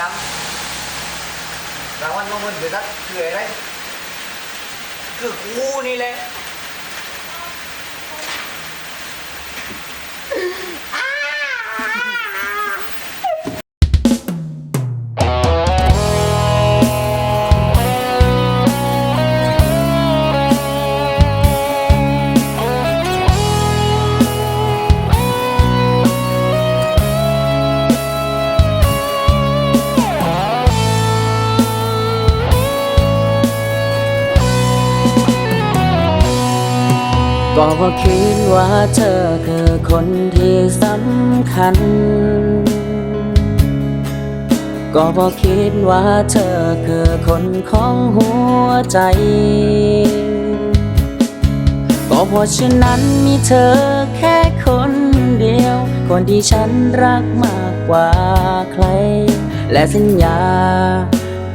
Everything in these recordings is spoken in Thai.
ดำรางวัลของมันคื อสักคืออะไรคือกูนี่แหละก็เพราะคิดว่าเธอคือคนที่สำคัญ ก็เพราะคิดว่าเธอคือคนของหัวใจ ก็เพราะฉะนั้นมีเธอแค่คนเดียว คนที่ฉันรักมากกว่าใคร และสัญญา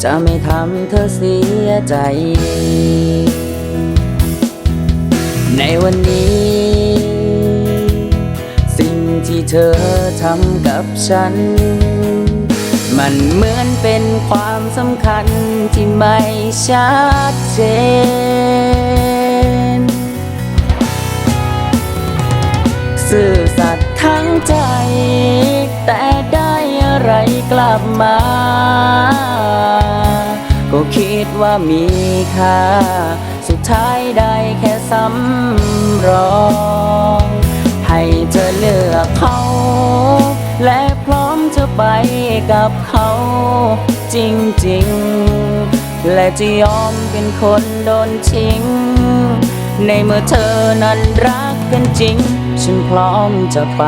จะไม่ทำเธอเสียใจ ในวันนี้ สิ่งที่เธอทำกับฉัน มันเหมือนเป็นความสำคัญที่ไม่ชัดเจนซื่อสัตย์ทั้งใจ แต่ได้อะไรกลับมา ก็คิดว่ามีค่า ท้ายได้แค่สำรอง ให้เธอเลือกเขา และพร้อมจะไปกับเขา จริงๆ และจะยอมเป็นคนโดนทิ้ง ในเมื่อเธอนั้นรักกันจริง ฉันพร้อมจะไป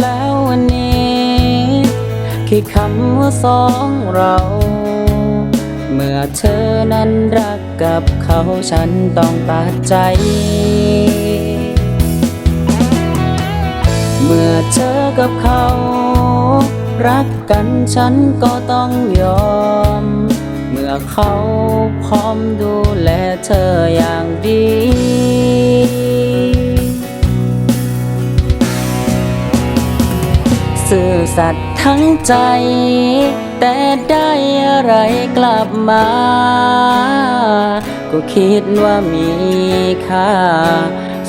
แล้ววันนี้แค่คำว่าสองเรา เมื่อเธอนั้นรักกับเขาฉันต้องตัดใจ เมื่อเธอกับเขา รักกันฉันก็ต้องยอม เมื่อเขาพร้อมดูแลเธออย่างดี ซื่อสัตย์ทั้งใจ แต่ได้อะไรกลับมา ก็คิดว่ามีค่า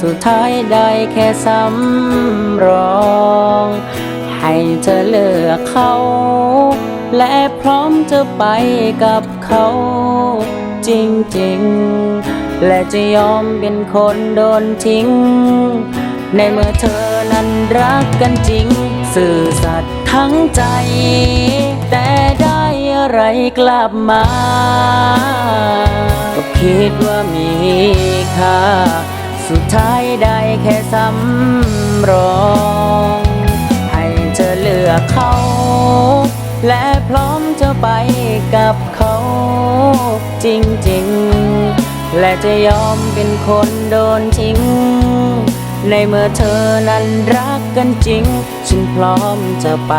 สุดท้ายได้แค่ซ้ำรอง ให้เธอเลือกเขา และพร้อมจะไปกับเขา จริงๆ และจะยอมเป็นคนโดนทิ้ง ในเมื่อเธอนั้นรักกันจริงื่อสัตย์ทั้งใจ แต่ได้อะไรกลับมา ก็คิดว่ามีค่า สุดท้ายได้แค่ซ้ำรอง ให้เธอเลือกเขา และพร้อมจะไปกับเขาจริง ๆ และจะยอมเป็นคนโดนทิ้ง ในเมื่อเธอนั้นรักกันจริง ฉันพร้อมจะไป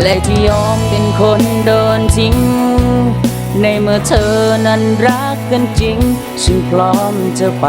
และที่ยอมเป็นคนโดนทิ้ง ในเมื่อเธอนั้นรักกันจริง ฉันพร้อมจะไป